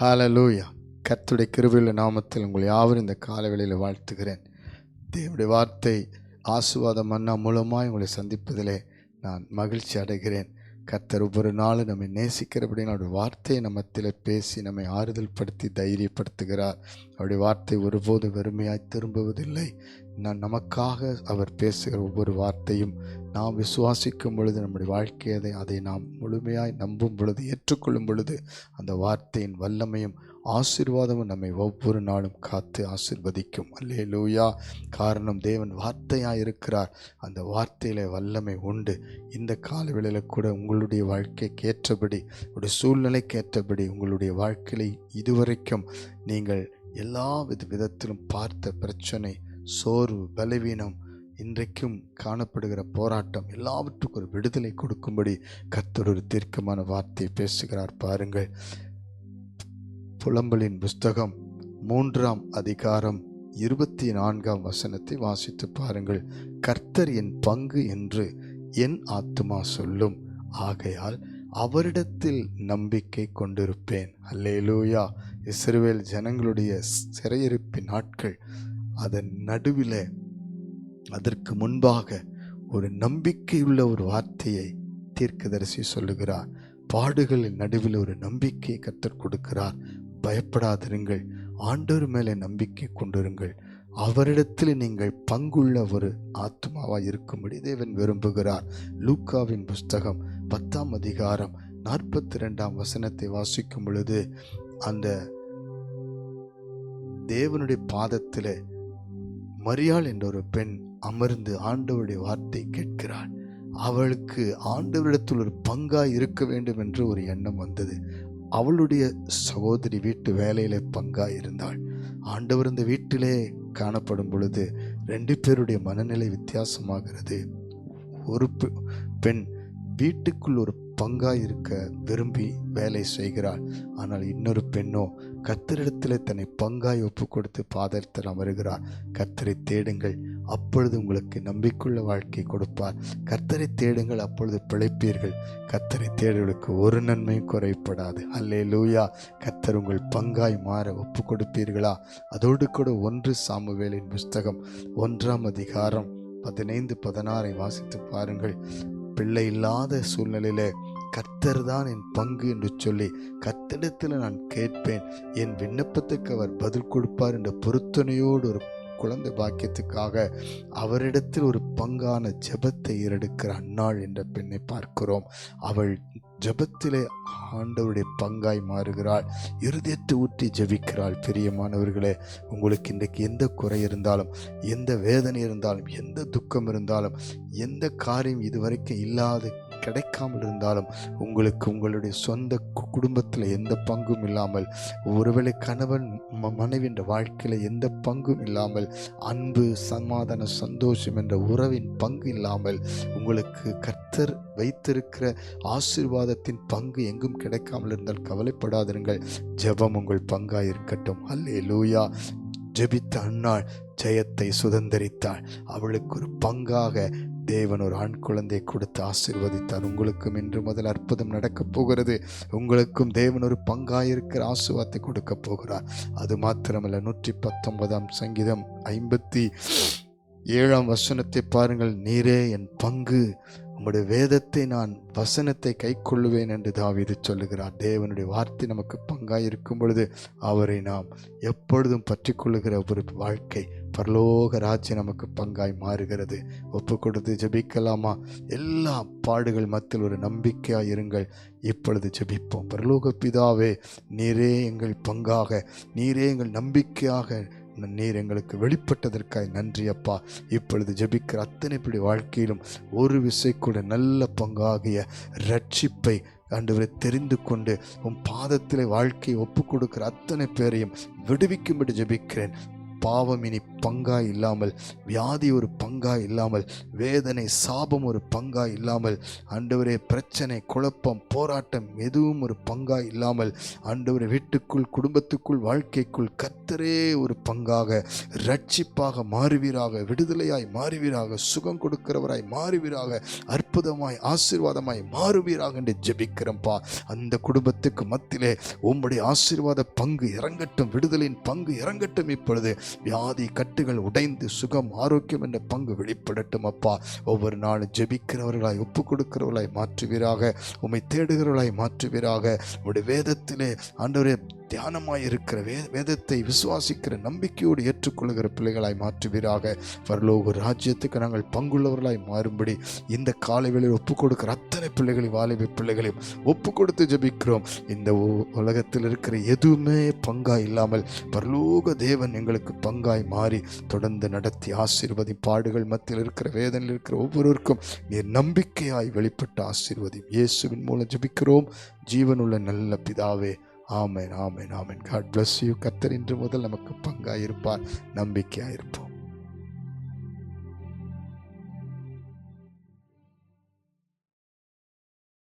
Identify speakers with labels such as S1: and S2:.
S1: ஹalleluya. கத்துடைய கிருவியுள்ள நாமத்தில் உங்களை யாவரும் இந்த காலவெளியில் வாழ்த்துகிறேன். தேவனுடைய வார்த்தை ஆசுவாத மன்னா மூலமாக உங்களை சந்திப்பதிலே நான் மகிழ்ச்சி அடைகிறேன். கர்த்தர் ஒவ்வொரு நாளும் நம்மை நேசிக்கிறபடி அவருடைய வார்த்தையை நம்மத்தில் பேசி நம்மை ஆறுதல் படுத்தி தைரியப்படுத்துகிறார். அவருடைய வார்த்தை ஒருபோதும் வெறுமையாய் திரும்புவதில்லை. நான் நமக்காக அவர் பேசுகிற ஒவ்வொரு வார்த்தையும் நாம் விசுவாசிக்கும் பொழுது நம்முடைய வாழ்க்கையை அதை நாம் முழுமையாய் நம்பும் பொழுது ஏற்றுக்கொள்ளும் பொழுது அந்த வார்த்தையின் வல்லமையும் ஆசீர்வாதமும் நம்மை ஒவ்வொரு நாளும் காத்து ஆசிர்வதிக்கும். அல்லே லூயா காரணம் தேவன் வார்த்தையாக இருக்கிறார் அந்த வார்த்தையில் வல்லமை உண்டு. இந்த காலவேளையில் கூட உங்களுடைய வாழ்க்கைக்கு ஏற்றபடி உங்களுடைய சூழ்நிலைக்கு ஏற்றபடி உங்களுடைய வாழ்க்கையை இதுவரைக்கும் நீங்கள் எல்லா வித விதத்திலும் பார்த்த பிரச்சனை சோர்வு பலவீனம் இன்றைக்கும் காணப்படுகிற போராட்டம் எல்லாவற்றுக்கும் ஒரு விடுதலை கொடுக்கும்படி கர்த்தர் ஒரு தீர்க்கமான வார்த்தையை பேசுகிறார் பாருங்கள். புலம்பலின் புஸ்தகம் மூன்றாம் அதிகாரம் இருபத்தி நான்காம் வசனத்தை வாசித்து பாருங்கள். கர்த்தர் என் பங்கு என்று என் ஆத்துமா சொல்லும். ஆகையால் அவரிடத்தில் நம்பிக்கை கொண்டிருப்பேன். அல்லேலூயா. இஸ்ரேல் ஜனங்களுடைய சிறையிருப்பின் நாட்கள் அதன் நடுவில் அதற்கு முன்பாக ஒரு நம்பிக்கையுள்ள ஒரு வார்த்தையை தீர்க்கதரிசி சொல்லுகிறார். பாடுகளின் நடுவில் ஒரு நம்பிக்கையை கற்றுக் கொடுக்கிறார். பயப்படாதிருங்கள். ஆண்டவர் மேலே நம்பிக்கை கொண்டிருங்கள். அவரிடத்தில் நீங்கள் பங்குள்ள ஒரு ஆத்மாவாக இருக்கும்படி தேவன் விரும்புகிறார். லூக்காவின் புஸ்தகம் பத்தாம் அதிகாரம் நாற்பத்தி ரெண்டாம் வசனத்தை வாசிக்கும் பொழுது அந்த தேவனுடைய பாதத்தில் மரியாள் என்ற ஒரு பெண் அமர்ந்து ஆண்டவருடைய வார்த்தை கேட்கிறாள். அவளுக்கு ஆண்டவரிடத்தில் ஒரு பங்காய் இருக்க வேண்டும் என்று ஒரு எண்ணம் வந்தது. அவளுடைய சகோதரி வீட்டு வேலையில பங்காக இருந்தாள் ஆண்டவர் இந்த வீட்டிலே காணப்படும் பொழுது ரெண்டு பேருடைய மனநிலை வித்தியாசமாகிறது. ஒரு பெண் வீட்டுக்குள் ஒரு பங்காக இருக்க விரும்பி வேலை செய்கிறாள். ஆனால் இன்னொரு பெண்ணோ கத்தரிடத்தில் தன்னை பங்காய் ஒப்பு கொடுத்து பாதத்தில் அமருகிறார் கத்தரை தேடுங்கள் அப்பொழுது உங்களுக்கு நம்பிக்கையுள்ள வாழ்க்கை கொடுப்பார். கத்தரை தேடுங்கள் அப்பொழுது பிழைப்பீர்கள். கத்தரை தேடுகளுக்கு ஒரு நன்மையும் குறைப்படாது அல்லே லூயா கத்தர் உங்கள் பங்காய் மாற ஒப்பு கொடுப்பீர்களா அதோடு கூட ஒன்று சாமுவேலின் புஸ்தகம் ஒன்றாம் அதிகாரம் பதினைந்து பதினாறை வாசித்து பாருங்கள். பிள்ளை இல்லாத சூழ்நிலையில கர்த்தர் தான் என் பங்கு என்று சொல்லி கத்திடத்தில் நான் கேட்பேன். என் விண்ணப்பத்துக்கு அவர் பதில் கொடுப்பார் என்ற பொருத்தனையோடு ஒரு குழந்தை பாக்கியத்துக்காக அவரிடத்தில் ஒரு பங்கான ஜெபத்தை ஏறெடுக்கிற அன்னாள் என்ற பெண்ணை பார்க்கிறோம். அவள் ஜபத்திலே ஆண்டவருடைய பங்காய் மாறுகிறாள். இருதயத்தை ஊற்றி ஜபிக்கிறாள். பிரியமானவர்களே உங்களுக்கு இன்றைக்கு எந்த குறை இருந்தாலும் எந்த வேதனை இருந்தாலும் எந்த துக்கம் இருந்தாலும் எந்த காரியம் இதுவரைக்கும் இல்லாத கிடைக்காமல் இருந்தாலும் உங்களுக்கு உங்களுடைய சொந்த குடும்பத்தில் எந்த பங்கும் இல்லாமல் ஒருவேளை கணவன் மனைவி வாழ்க்கையில் எந்த பங்கும் இல்லாமல் அன்பு சமாதான சந்தோஷம் என்ற உறவின் பங்கு இல்லாமல் உங்களுக்கு கர்த்தர் வைத்திருக்கிற ஆசிர்வாதத்தின் பங்கு எங்கும் கிடைக்காமல் இருந்தால் கவலைப்படாதிருங்கள். ஜெபம் உங்கள் பங்காக இருக்கட்டும் அல்லே லூயா ஜெபித்த அன்னாள் ஜெயத்தை சுதந்திரித்தாள். அவளுக்கு ஒரு பங்காக தேவன் ஒரு ஆண் குழந்தையை கொடுத்து ஆசிர்வதித்தார். உங்களுக்கும் இன்று முதல் அற்புதம் நடக்கப் போகிறது. உங்களுக்கும் தேவன் ஒரு பங்காயிருக்கிற ஆசுவாத்தை கொடுக்க போகிறார். அது மாத்திரமல்ல நூற்றி பத்தொன்பதாம் சங்கீதம் ஐம்பத்தி ஏழாம் வசனத்தை பாருங்கள். நீரே என் பங்கு உம்முடைய வேதத்தை நான் வசனத்தை கை கொள்ளுவேன் என்று தாவிது சொல்லுகிறார். தேவனுடைய வார்த்தை நமக்கு பங்காக இருக்கும் பொழுது அவரை நாம் எப்பொழுதும் பற்றி கொள்ளுகிற ஒரு வாழ்க்கை பரலோக ராஜ்யம் நமக்கு பங்காய் மாறுகிறது. ஒப்பு கொடுத்து ஜபிக்கலாமா? எல்லா பாடுகள் மத்தியில் ஒரு நம்பிக்கையாக இருங்கள். இப்பொழுது ஜபிப்போம். பரலோக பிதாவே நீரே எங்கள் பங்காக நீரே எங்கள் நம்பிக்கையாக நீர் எங்களுக்கு வெளிப்பட்டதற்காய் நன்றி அப்பா. இப்பொழுது ஜெபிக்கிற அத்தனை பிடி வாழ்க்கையிலும் ஒரு விசை கூட நல்ல பங்காகிய ரட்சிப்பை ஆண்டவரை தெரிந்து கொண்டு உன் பாதத்தில் வாழ்க்கையை ஒப்பு கொடுக்கிற அத்தனை பேரையும் விடுவிக்கும்படி ஜெபிக்கிறேன். பாவம் இனி பங்கா இல்லாமல் வியாதி ஒரு பங்கா இல்லாமல் வேதனை சாபம் ஒரு பங்கா இல்லாமல் ஆண்டவரே பிரச்சனை குழப்பம் போராட்டம் எதுவும் ஒரு பங்கா இல்லாமல் ஆண்டவரே வீட்டுக்குள் குடும்பத்துக்குள் வாழ்க்கைக்குள் கத்தரே ஒரு பங்காக ரட்சிப்பாக மாறுவீராக விடுதலையாய் மாறுவீராக சுகம் கொடுக்கிறவராய் மாறுவீராக அற்புதமாய் ஆசீர்வாதமாய் மாறுவீராக என்று ஜெபிக்கிறோம்ப்பா அந்த குடும்பத்துக்கு மத்தியிலே உம்முடைய ஆசீர்வாத பங்கு இறங்கட்டும் விடுதலையின் பங்கு இறங்கட்டும் இப்பொழுது. வியாதி கட்டுகள் உடைந்து சுகம் ஆரோக்கியம் என்ற பங்கு வெளிப்படட்டும் அப்பா. ஒவ்வொரு நாளும் ஜெபிக்கிறவர்களாய் ஒப்பு கொடுக்கிறவர்களாய் மாற்றுவீராக. உம்மை தேடுகிறவர்களாய் மாற்றுவீராக. உடைய வேதத்திலே ஆண்டவரே தியானமாய் இருக்கிற வே வேதத்தை விசுவாசிக்கிற நம்பிக்கையோடு ஏற்றுக்கொள்கிற பிள்ளைகளாய் மாற்றுவீராக. பரலோக ராஜ்யத்துக்கு நாங்கள் பங்குள்ளவர்களாய் மாறும்படி இந்த காலை வேளையில் ஒப்பு கொடுக்கிற அத்தனை பிள்ளைகளையும் வாலிப பிள்ளைகளையும் ஒப்பு கொடுத்து ஜபிக்கிறோம். இந்த உ- உலகத்தில் இருக்கிற எதுவுமே பங்காய் இல்லாமல் பரலோக தேவன் எங்களுக்கு பங்காய் மாறி தொடர்ந்து நடத்தி ஆசீர்வதி பாடுகள் மத்தியில் இருக்கிற வேதனையில் இருக்கிற ஒவ்வொருவருக்கும் நீர் நம்பிக்கையாய் வெளிப்பட்ட ஆசீர்வதி இயேசுவின் மூலம் ஜபிக்கிறோம். ஜீவனுள்ள நல்ல பிதாவே ஆமேன் ஆமேன் ஆமேன். காட் பிளஸ் யூ கத்தர் இன்று முதல் நமக்கு பங்காயிருப்பார். நம்பிக்கையாயிருப்போம்.